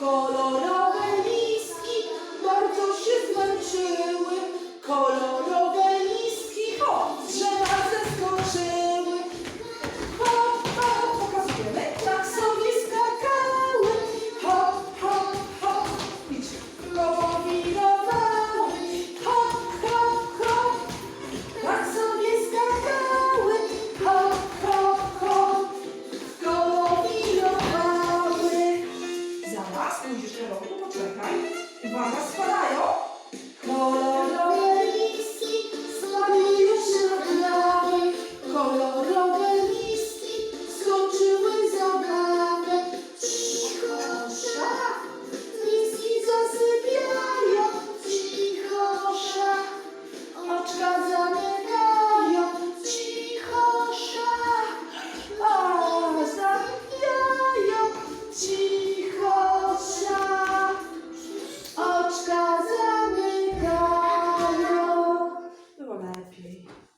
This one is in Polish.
Kolorowe listki bardzo się zmęczyły. Kolor তাহলে